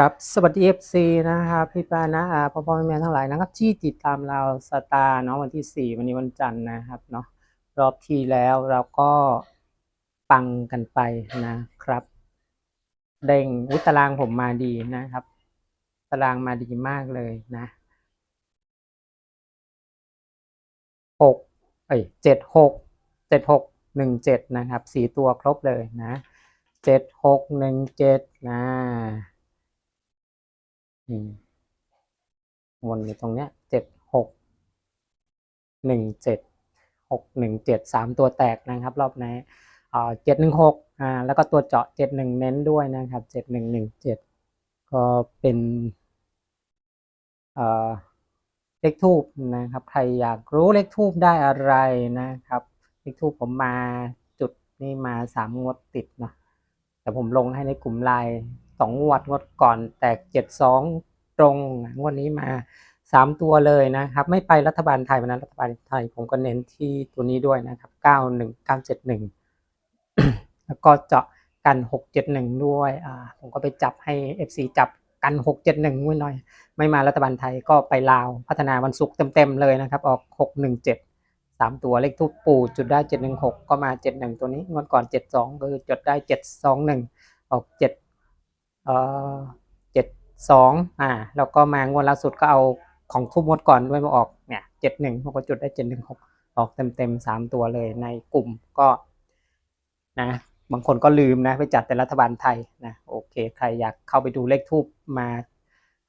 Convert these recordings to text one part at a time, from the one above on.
ครับสวัสดี FC นะครับพี่ป้านะอาพ่อพ่อแม่ทั้งหลายนะครับ ที่ติดตามเราสตาร์เนาะวันที่ 4 วันนี้วันจันทร์นะครับเนาะรอบที่แล้วเราก็ปังกันไปนะครับ เด้งอุตารางผมมาดีนะครับ ตารางมาดีมากเลยนะหกเอ้ยเจ็ดหกเจ็ดหกหนึ่งเจ็ดนะครับสี่ตัวครบเลยนะเจ็ดหกหนึ่งเจ็ดนะ วนอยู่ตรงเนี้ยเจ็ดหกหนึ่งเจ็ดหกหนึ่งเจ็ดสามตัวแตกนะครับ รอบนี้เจ็ดหนึ่งหกอ่าแล้วก็ตัวเจาะเจ็ดหนึ่งเน้นด้วยนะครับเจ็ดหนึ่งหนึ่งเจ็ดก็เป็นเอ่อเลขทูบนะครับ ใครอยากรู้เลขทูบได้อะไรนะครับเลขทูบผมมาจุดนี่มาสามงวดติดเนาะแต่ผมลงให้ในกลุ่มไลน์ สองงวดงวดก่อนแตกเจ็ดสองตรงงวดนี้มาสามตัวเลยนะครับ ไม่ไปรัฐบาลไทยวันนั้นรัฐบาลไทยผมก็เน้นที่ตัวนี้ด้วยนะครับเก้าหนึ่งเก้าเจ็ดหนึ่งแล้วก็เจาะกันหกเจ็ดหนึ่งด้วยอ่าผมก็ไปจับให้ FC จับกันหกเจ็ดหนึ่งไว้หน่อย ไม่มารัฐบาลไทยก็ไปลาวพัฒนาวันศุกร์เต็มๆเลยนะครับ ออกหกหนึ่งเจ็ดสามตัวเลขทุกปู่จุดได้เจ็ดหนึ่งหกก็มาเจ็ดหนึ่งตัวนี้งวดก่อนเจ็ดสองก็คือจดได้เจ็ดสองหนึ่งออกเจ็ด เออเจ็ดสองอ่าแล้วก็มางวดล่าสุดก็เอาของทุกงวดก่อนด้วยมาออกเนี่ยเจ็ดหนึ่งผมก็จุดได้เจ็ดหนึ่งหกออกเต็มๆสามตัวเลยในกลุ่มก็นะบางคนก็ลืมนะไปจัดแต่รัฐบาลไทยนะโอเค ใครอยากเข้าไปดูเลขทูบมา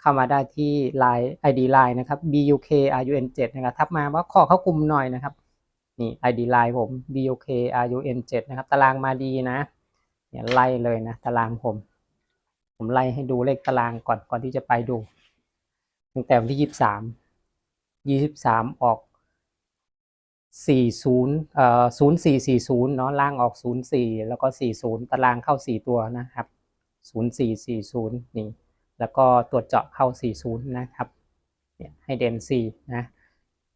เข้ามาได้ที่ Line ID Line นะครับ BUK RUN 7 นะครับทักมาว่าขอเข้ากลุ่มหน่อยนะครับนี่ ID Line ผม BUK RUN 7 นะครับ ตารางมาดีนะเนี่ยไล่เลยนะ ตารางผม ผมไล่ให้ดูเลขตารางก่อนก่อนที่จะไปดู ตั้งแต่วันที่ยี่สิบสามยี่สิบสามออกสี่ศูนย์เอ่อศูนย์สี่สี่ศูนย์เนาะล่างออกศูนย์สี่แล้วก็สี่ศูนย์ตารางเข้าสี่ตัวนะครับศูนย์สี่สี่ศูนย์นี่แล้วก็ตรวจเจาะเข้า40นย์นะครับเนี่ยให้เด่น4นะ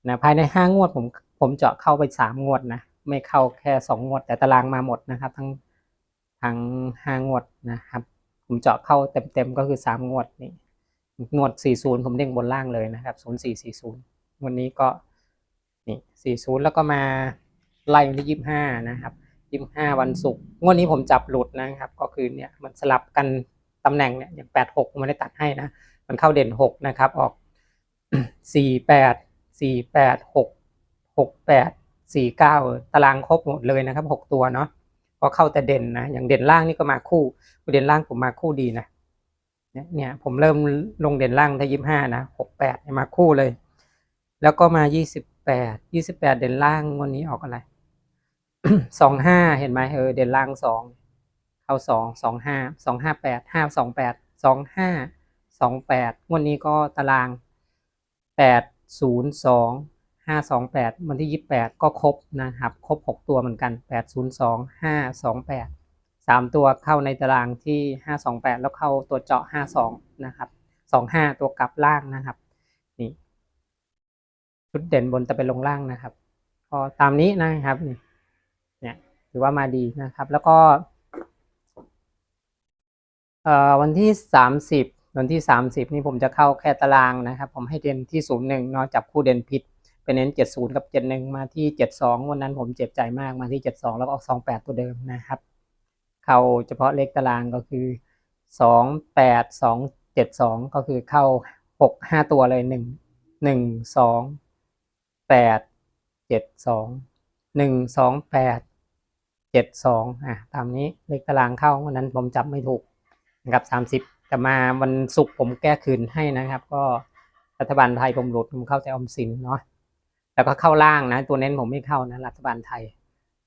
นะภายใน5งวดผมผมเจาะเข้าไป3งวดนะไม่เข้าแค่2งงวด แต่ตารางมาหมดนะครับ ทั้งทั้ง5งวดนะครับ ผมเจาะเข้าเต็มๆก็คือ3งวดนี่งวด40ผมเด้งบนล่างเลยนะครับ0440วันนี้ก็นี่40แล้วก็มาไล่วันที่25นะครับ25วันศุกร์งวดนี้ผมจับหลุดนะครับ ก็คือเนี่ยมันสลับกันตำแหน่งเนี่ยอย่างแปดหกมันได้ตัดให้นะ มันเข้าเด่นหกนะครับ ออกสี่แปดสี่แปดหกหกแปดสี่เก้าตารางครบหมดเลยนะครับหกตัวเนาะ พอเข้าแต่เด่นนะอย่างเด่นล่างนี่ก็มาคู่เด่นล่างผมมาคู่ดีนะเนี่ยผมเริ่มลงเด่นล่างที่ยี่ห้านะหกแปดมาคู่เลย แล้วก็มายี่สิบแปดยี่สิบแปดเด่นล่างวันนี้ออกอะไรสองห้าเห็นไหมเออเด่นล่างสองเข้าสองสองห้าสองห้าแปดห้าสองแปดสองห้าสองแปดวันนี้ก็ตารางแปดศูนย์สอง ห้าสองแปดวันที่ยี่แปดก็ครบนะครับ ครบหกตัวเหมือนกันแปดศูนย์สองห้าสองแปดสามตัวเข้าในตารางที่ห้าสองแปดแล้วเข้าตัวเจาะห้าสองนะครับสองห้าตัวกลับล่างนะครับ นี่ชุดเด่นบนจะไปลงล่างนะครับ ก็ตามนี้นะครับ เนี่ยถือว่ามาดีนะครับ แล้วก็เอ่อวันที่สามสิบวันที่สามสิบนี่ผมจะเข้าแค่ตารางนะครับ ผมให้เด่นที่ศูนย์หนึ่งเนาะจับคู่เด่นผิด ไปเน้นเจ็ดศูนย์กับเจ็ดหนึ่งมาที่เจ็ดสองวันนั้นผมเจ็บใจมากมาที่เจ็ดสองแล้วออกสองแปดตัวเดิมนะครับ เข้าเฉพาะเลขตารางก็คือสองแปดสองเจ็ดสองก็คือเข้าหกห้าตัวเลยหนึ่งหนึ่งสองแปดเจ็ดสองหนึ่งสองแปดเจ็ดสองอะตามนี้เลขตารางเข้าวันนั้นผมจับไม่ถูกนะครับสามสิบแต่มาวันศุกร์ผมแก้คืนให้นะครับ ก็รัฐบาลไทยผมหลุดผมเข้าแต่ออมสินเนาะ แล้วก็เข้าล่างนะ ตัวเน้นผมไม่เข้านะ รัฐบาลไทย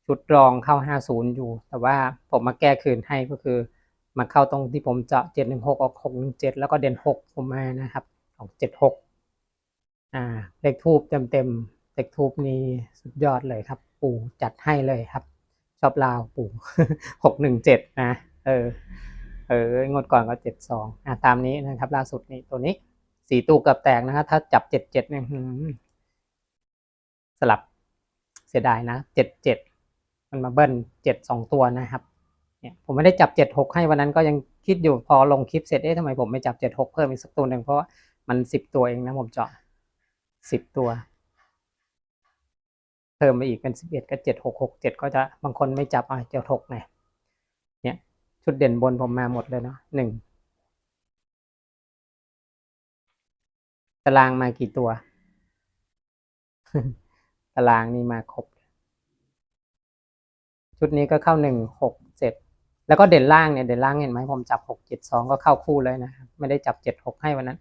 ชุดรองเข้าห้าศูนย์อยู่ แต่ว่าผมมาแก้คืนให้ก็คือ มาเข้าตรงที่ผมเจาะเจ็ดหนึ่งหกออกหกหนึ่งเจ็ดแล้วก็เด่นหกผมมานะครับออกเจ็ดหกอ่า เลขทูบเต็มเต็มๆเลขทูบนี่สุดยอดเลยครับ ปู่จัดให้เลยครับ ชอบลาวปู่หกหนึ่งเจ็ดนะ เออ เอองดก่อนก็เจ็ดสองอะตามนี้นะครับ ล่าสุดนี่ตัวนี้ สี่ตู้เกือบแตกนะครับ ถ้าจับเจ็ดเจ็ดเนี่ย สียดายนะเจ็ดเจ็ดมันมาเบิ้ลเจ็ดสองตัวนะครับเนี่ยผมไม่ได้จับเจ็ดหกให้วันนั้นก็ยังคิดอยู่พอลงคลิปเสร็จเอ๊ะทำไมผมไม่จับเจ็ดหกเพิ่มอีกสักตัวหนึ่งเพราะว่ามันสิบตัวเองนะผมเจาะสิบตัว เพิ่มไปอีกเป็นสิบเอ็ดก็เจ็ดหกหกเจ็ดก็จะบางคนไม่จับอะเจ็ดหกไงเนี่ยชุดเด่นบนผมมาหมดเลยเนาะหนึ่งตารางมากี่ตัว ตารางนี่มาครบ ชุดนี้ก็เข้าหนึ่งหกเจ็ดแล้วก็เด่นล่างเนี่ยเด่นล่างเห็นไหมผมจับหกเจ็ดสองก็เข้าคู่เลยนะครับไม่ได้จับเจ็ดหกให้วันนั้น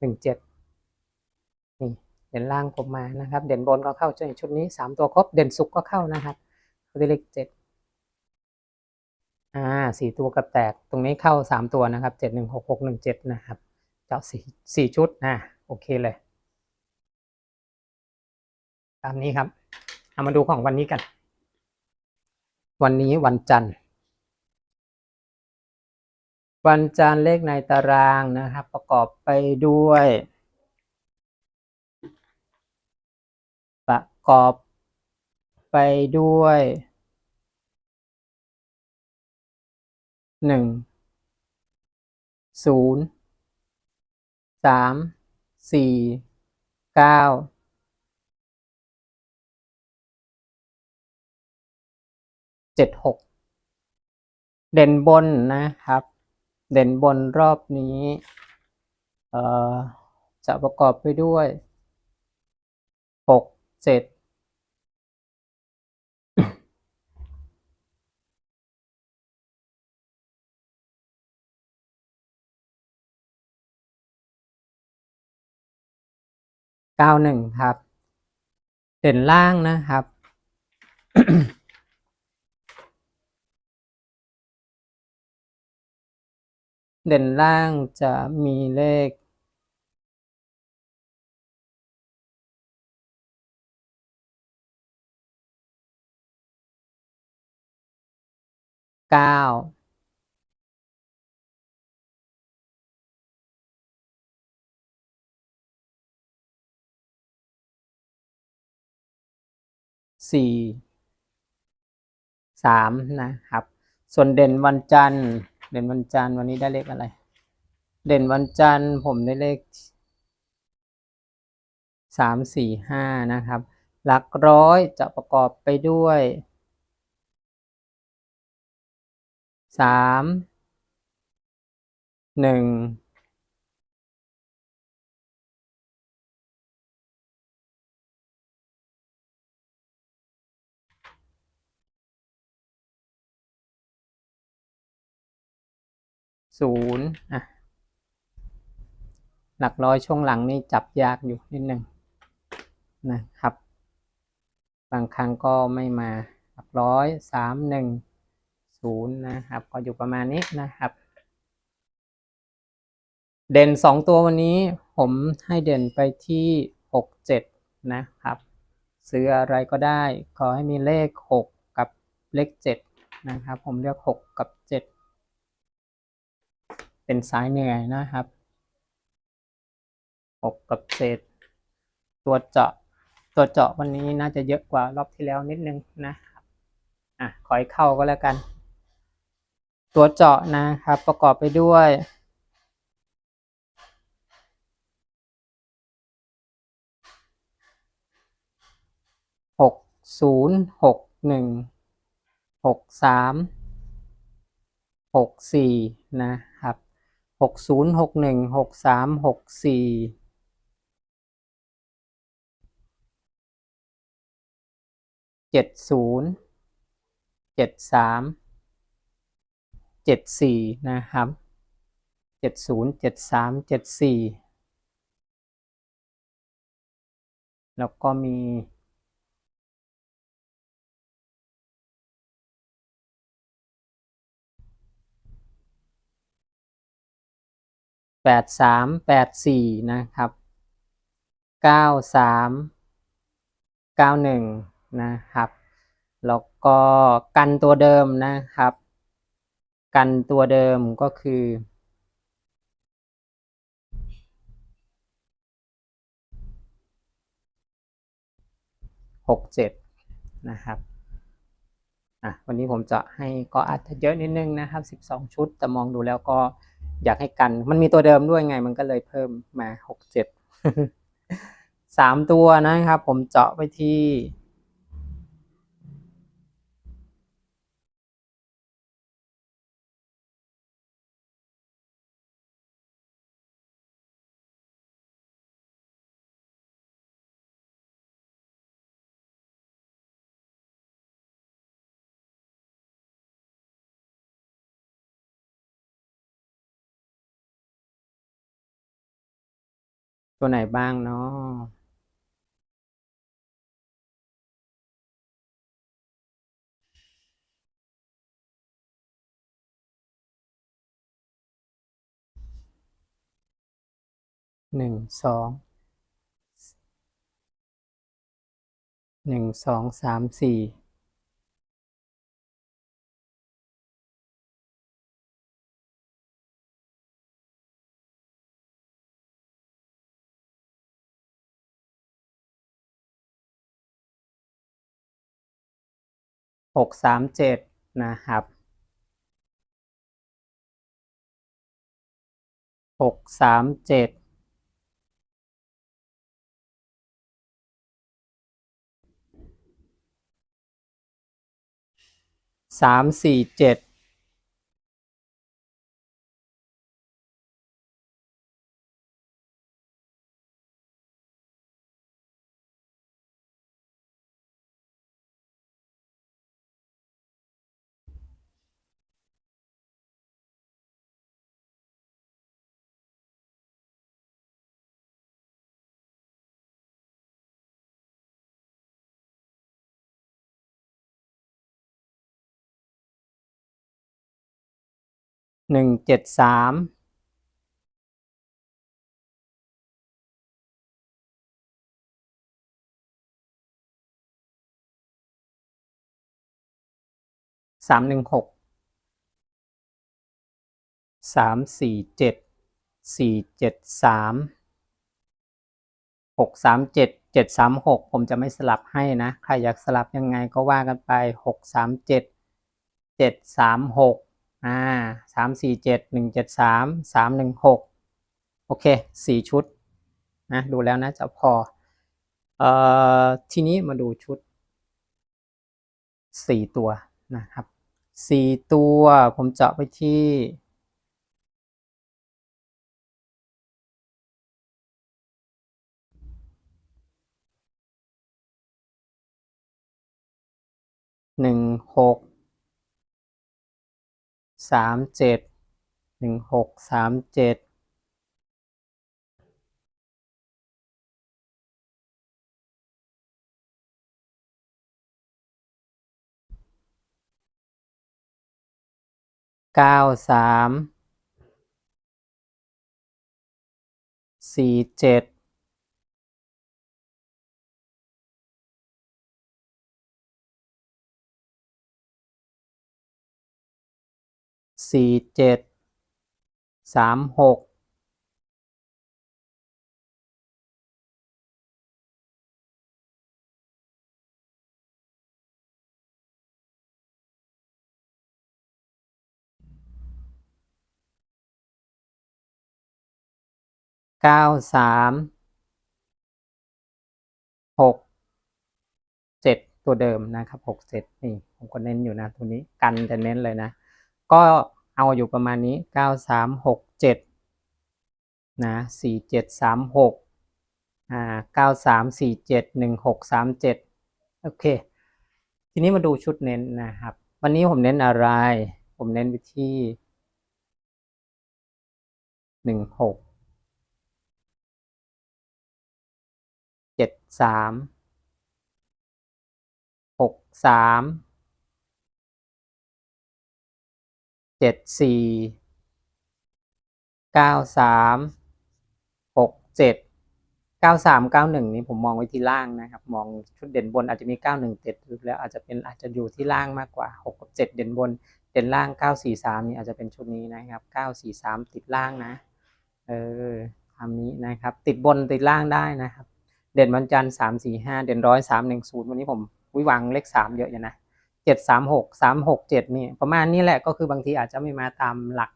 หนึ่งเจ็ดนี่เด่นล่างผมมานะครับ เด่นบนก็เข้าในชุดนี้สามตัวครบ เด่นสุกก็เข้านะครับเขาได้เลขเจ็ดอ่าสี่ตัวกับแตกตรงนี้เข้าสามตัวนะครับเจ็ดหนึ่งหกหกหนึ่งเจ็ดนะครับ เจาะสี่สี่ชุดนะโอเคเลย ตามนี้ครับ เอามาดูของวันนี้กัน วันนี้วันจันทร์ วันจันทร์เลขในตารางนะครับ ประกอบไปด้วย ประกอบไปด้วยหนึ่งศูนย์สามสี่เก้า เจ็ดหกเด่นบนนะครับ เด่นบนรอบนี้เอ่อจะประกอบไปด้วยหกเจ็ดเก้าหนึ่งครับ เด่นล่างนะครับ เด่นล่างจะมีเลข เก้า สี่ สามนะครับ ส่วนเด่นวันจันทร์ เด่นวันจันทร์วันนี้ได้เลขอะไร เด่นวันจันทร์ผมได้เลขสามสี่ห้านะครับ หลักร้อยจะประกอบไปด้วยสามหนึ่ง ศูนย์อะหลักร้อยช่วงหลังนี่จับยากอยู่นิดหนึ่งนะครับ บางครั้งก็ไม่มาหลักร้อยสามหนึ่งศูนย์นะครับ ก็อยู่ประมาณนี้นะครับ เด่นสองตัววันนี้ผมให้เด่นไปที่หกเจ็ดนะครับ ซื้ออะไรก็ได้ ขอให้มีเลขหกกับเลขเจ็ดนะครับ ผมเลือกหกกับ เจ็ดเป็นสายเหนื่อยนะครับหกกับเศษ ตัวเจาะ ตัวเจาะวันนี้น่าจะเยอะกว่ารอบที่แล้วนิดนึงนะครับอะขอให้เข้าก็แล้วกัน ตัวเจาะนะครับ ประกอบไปด้วยหกศูนย์หกหนึ่งหกสามหกสี่นะ หกศูนย์หกหนึ่งหกสามหกสี่เจ็ดศูนย์เจ็ดสามเจ็ดสี่นะครับเจ็ดศูนย์เจ็ดสามเจ็ดสี่แล้วก็มี แปดสามแปดสี่นะครับเก้าสามเก้าหนึ่งนะครับ แล้วก็กันตัวเดิมนะครับ กันตัวเดิมก็คือหกเจ็ดนะครับอะวันนี้ผมจะให้ก็อาจจะเยอะนิดนึงนะครับ 12 ชุด แต่มองดูแล้วก็ อยากให้กัน มันมีตัวเดิมด้วยไง มันก็เลยเพิ่มมาหกเจ็ดสามตัวนะครับ ผมเจาะไปที่ ตัวไหนบ้างเนาะหนึ่งสองหนึ่งสองสามสี่ กสามเจ็ดนะครับหกสามเจ็ดสามสี่เจ็ด หนึ่งเจ็ดสามสามหนึ่งหกสามสี่เจ็ดสี่เจ็ดสามหกสามเจ็ดเจ็ดสามหกผมจะไม่สลับให้นะ ใครอยากสลับยังไงก็ว่ากันไปหกสามเจ็ดเจ็ดสามหก อ่าสามสี่เจ็ดหนึ่งเจ็ดสามสามหนึ่งหกโอเคสี่ชุดนะดูแล้วนะจะพอเอ่อทีนี้มาดูชุดสี่ตัวนะครับสี่ตัวผมเจาะไปที่หนึ่งหก สามเจ็ดหนึ่งหกสามเจ็ดเก้าสามสี่เจ็ด สี่เจ็ดสามหกเก้าสามหกเจ็ดตัวเดิมนะครับหกเจ็ดนี่ผมก็เน้นอยู่นะตัวนี้กันจะเน้นเลยนะ ก็ เอาอยู่ประมาณนี้เก้าสามหกเจ็ดนะสี่เจ็ดสามหกอ่าเก้าสามสี่เจ็ดหนึ่งหกสามเจ็ดโอเค ทีนี้มาดูชุดเน้นนะครับ วันนี้ผมเน้นอะไร ผมเน้นไปที่หนึ่งหก เจ็ดสี่เก้าสามหกเจ็ดเก้าสามเก้าหนึ่งนี้ผมมองไว้ที่ล่างนะครับ มองชุดเด่นบนอาจจะมีเก้าหนึ่งเจ็ดแล้วอาจจะเป็นอาจจะอยู่ที่ล่างมากกว่าหกกับเจ็ดเด่นบน เด่นล่างเก้าสี่สามนี่อาจจะเป็นชุดนี้นะครับเก้าสี่สามติดล่างนะ เออทำนี้นะครับ ติดบนติดล่างได้นะครับ เด่นวันจันทร์สามสี่ห้าเด่นร้อยสามหนึ่งศูนย์วันนี้ผมวิวางเลขสามเยอะอยู่นะ เจ็ดสามหกสามหกเจ็ดนี่ประมาณนี้แหละก็คือบางทีอาจจะไม่มาตามหลัก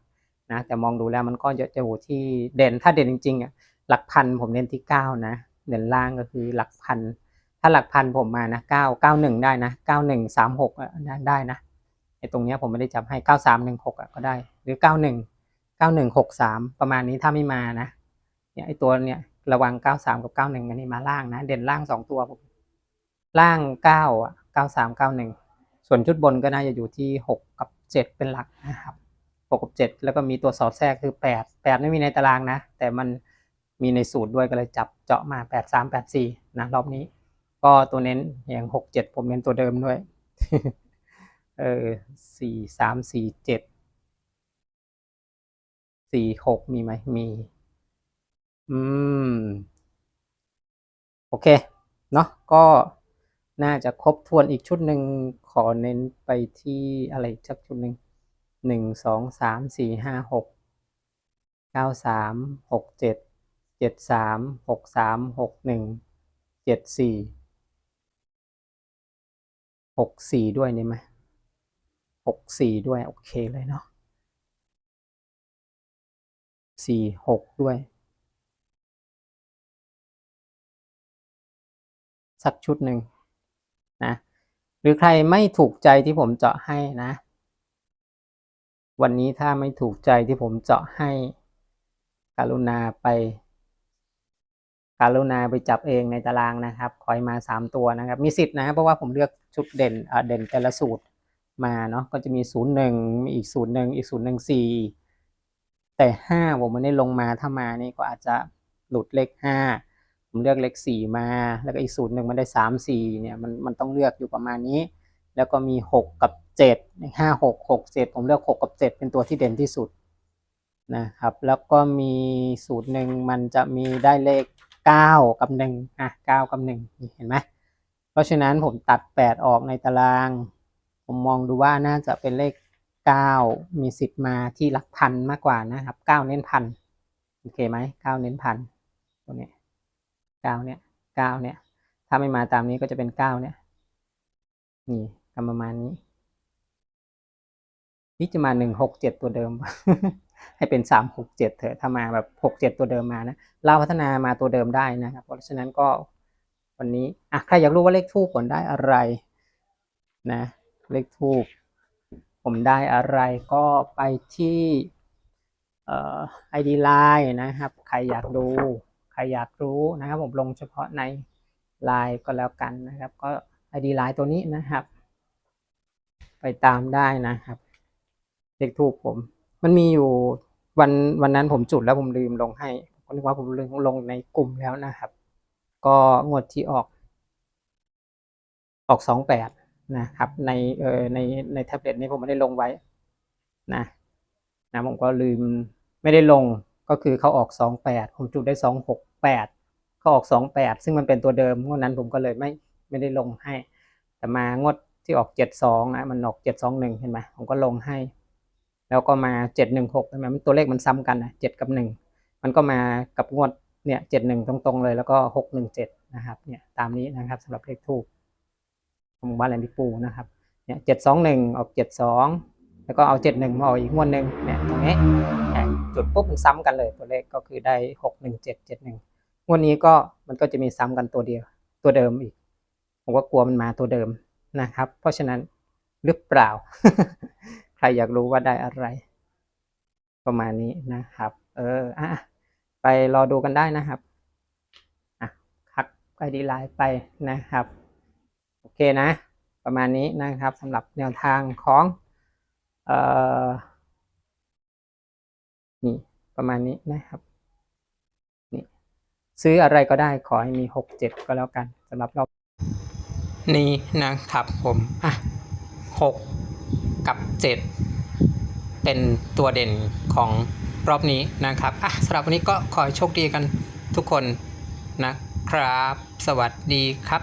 นะแต่มองดูแล้วมันก็จะจะอยู่ที่เด่นถ้าเด่นจริงๆอะหลักพันผมเน้นที่เก้านะเด่นล่างก็คือหลักพัน ถ้าหลักพันผมมานะเก้าเก้าหนึ่งได้นะเก้าหนึ่งสามหกได้นะไอ้ตรงเนี้ยผมไม่ได้จับให้เก้าสามหนึ่งหกก็ได้ หรือเก้าหนึ่งเก้าหนึ่งหกสามประมาณนี้ถ้าไม่มานะเนี่ยไอ้ตัวเนี้ยระวังเก้าสามกับเก้าหนึ่งอันนี้มาล่างนะ เด่นล่างสองตัวผมล่างเก้าอะเก้าสามเก้าหนึ่ง ส่วนชุดบนก็น่าจะอยู่ที่หกกับเจ็ดเป็นหลักนะครับหกกับเจ็ดแล้วก็มีตัวสอดแทรกคือแปดแปดไม่มีในตารางนะ แต่มันมีในสูตรด้วยก็เลยจับเจาะมาแปดสามแปดสี่นะรอบนี้ ก็ตัวเน้นอย่างหกเจ็ดผมเน้นตัวเดิมด้วย เออสี่สามสี่เจ็ดสี่หกมีไหมมี อืม โอเค เนาะก็ น่าจะครบทวนอีกชุดหนึ่งขอเน้นไปที่อะไรสักชุดหนึ่งหนึ่งสองสามสี่ห้าหกเก้าสามหกเจ็ดเจ็ดสามหกสามหกหนึ่งเจ็ดสี่หกสี่ด้วยนี่ไหมหกสี่ด้วย โอเคเลยเนาะสี่หกด้วย สักชุดหนึ่ง นะ หรือใครไม่ถูกใจที่ผมเจาะให้นะ วันนี้ถ้าไม่ถูกใจที่ผมเจาะให้การุณาไปการุณาไปจับเองในตารางนะครับ คอยมาสามตัวนะครับ มีสิทธิ์นะ เพราะว่าผมเลือกชุดเด่นเด่นแต่ละสูตรมาเนาะ ก็จะมีศูนย์หนึ่งมีอีกศูนย์หนึ่งอีกศูนย์หนึ่งสี่แต่ห้าผมไม่ได้ลงมา ถ้ามานี่ก็อาจจะหลุดเลขห้า ผมเลือกเลขสี่มา แล้วก็อีกสูตรหนึ่งมันได้สามสี่เนี่ยมันมันต้องเลือกอยู่ประมาณนี้ แล้วก็มีหกกับเจ็ดห้าหกหกเจ็ดผมเลือกหกกับเจ็ดเป็นตัวที่เด่นที่สุดนะครับ แล้วก็มีสูตรหนึ่งมันจะมีได้เลขเก้ากับหนึ่งอะเก้ากับหนึ่งเห็นไหมเพราะฉะนั้นผมตัดแปดออกในตาราง ผมมองดูว่าน่าจะเป็นเลขเก้ามีสิทธิ์มาที่หลักพันมากกว่านะครับเก้าเน้นพันโอเคไหมเก้าเน้นพันตัวนี้ ก้าเนี่ยเก้าเนี่ย ถ้าไม่มาตามนี้ก็จะเป็นเก้าเนี่ย นี่กำประมาณนี้นี่จะมาหนึ่งหกเจ็ดตัวเดิม ให้เป็นสามหกเจ็ดเถอะถ้ามาแบบหกเจ็ดตัวเดิมมานะเราพัฒนามาตัวเดิมได้นะครับ เพราะฉะนั้นก็วันนี้อะใครอยากรู้ว่าเลขทูปผลได้อะไรนะ เลขทูปผมได้อะไรก็ไปที่เอ่อ ID Line นะครับ ใครอยากดู ครอยากรู้นะครับผมลงเฉพาะใน Line ก็แล้วกันนะครับ ก็ ID Line ตัวนี้นะครับ ไปตามได้นะครับเลขทูปผม มันมีอยู่วันวันนั้นผมจุดแล้วผมลืมลงให้ผมนึกว่าผมลืมลงในกลุ่มแล้วนะครับ ก็งวดที่ออก ออกสองแปดนะครับ ในเออในในแท็บเล็ตนี้ผมไม่ได้ลงไว้นะนะผมก็ลืมไม่ได้ลงก็คือเขาออกสองแปดผมจุดได้สองหก แปดเขาออกสองแปดซึ่งมันเป็นตัวเดิมงวดนั้นผมก็เลยไม่ไม่ได้ลงให้ แต่มางวดที่ออกเจ็ดสองนะมันออกเจ็ดสองหนึ่งเห็นไหมผมก็ลงให้ แล้วก็มาเจ็ดหนึ่งหกใช่ไหมมันตัวเลขมันซ้ำกันนะเจ็ดกับหนึ่งมันก็มากับงวดเนี่ยเจ็ดหนึ่งตรงๆ เลยแล้วก็หกหนึ่งเจ็ดนะครับเนี่ยตามนี้นะครับสำหรับเลขทูปของบ้านแหลมพิปูนะครับเนี่ยเจ็ดสองหนึ่งออกเจ็ดสองแล้วก็เอาเจ็ดหนึ่งมาออกอีกงวดหนึ่งเนี่ยตรงนี้ จุดปุ๊บมันซ้ำกันเลยตัวเลขก็คือได้หกหนึ่งเจ็ดเจ็ดหนึ่งงวดนี้ก็มันก็จะมีซ้ำกันตัวเดียว ตัวเดิมอีก ผมก็กลัวมันมาตัวเดิมนะครับ เพราะฉะนั้นหรือเปล่า ใครอยากรู้ว่าได้อะไร ประมาณนี้นะครับ เอออะไปรอดูกันได้นะครับอะคักไอดีไลน์ไปนะครับ โอเคนะ ประมาณนี้นะครับสำหรับแนวทางของเอ่อ นี่ประมาณนี้นะครับนี่ซื้ออะไรก็ได้ขอให้มีหกเจ็ดก็แล้วกันสำหรับรอบนี้นะครับผมอะหกกับเจ็ดเป็นตัวเด่นของรอบนี้นะครับอะสำหรับวันนี้ก็ขอให้โชคดีกันทุกคนนะครับ สวัสดีครับ